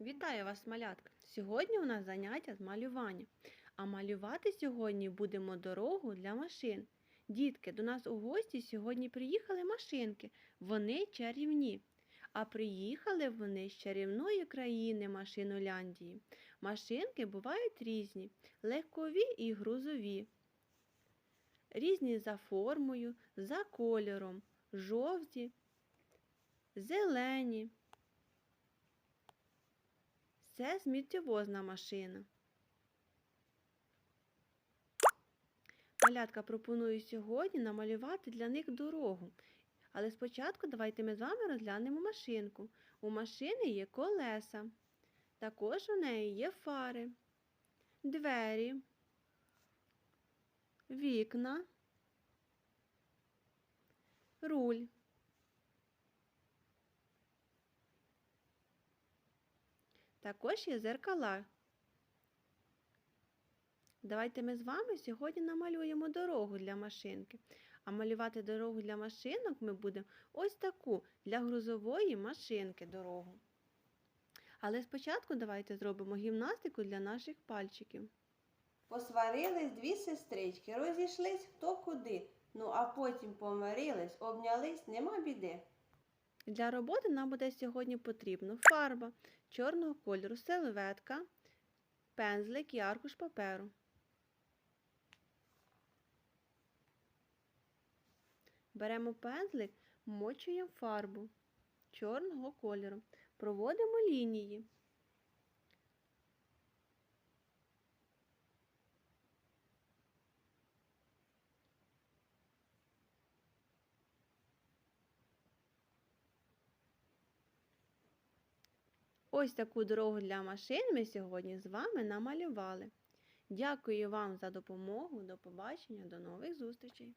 Вітаю вас, малятка! Сьогодні у нас заняття з малювання. А малювати сьогодні будемо дорогу для машин. Дітки, до нас у гості сьогодні приїхали машинки. Вони чарівні. А приїхали вони з чарівної країни Машиноляндії. Машинки бувають різні, легкові і грузові. Різні за формою, за кольором, жовті, зелені. Це сміттєвозна машина. Малятка пропоную сьогодні намалювати для них дорогу. Але спочатку давайте ми з вами розглянемо машинку. У машини є колеса. Також у неї є фари, двері, вікна, руль. Також є зеркала. Давайте ми з вами сьогодні намалюємо дорогу для машинки. А малювати дорогу для машинок ми будемо ось таку для грузової машинки дорогу. Але спочатку давайте зробимо гімнастику для наших пальчиків. Посварились дві сестрички, розійшлись хто куди. Ну а потім помирились, обнялись, нема біди. Для роботи нам буде сьогодні потрібно фарба чорного кольору, серветка, пензлик і аркуш паперу. Беремо пензлик, мочуємо фарбу чорного кольору, проводимо лінії. Ось таку дорогу для машин ми сьогодні з вами намалювали. Дякую вам за допомогу. До побачення, до нових зустрічей!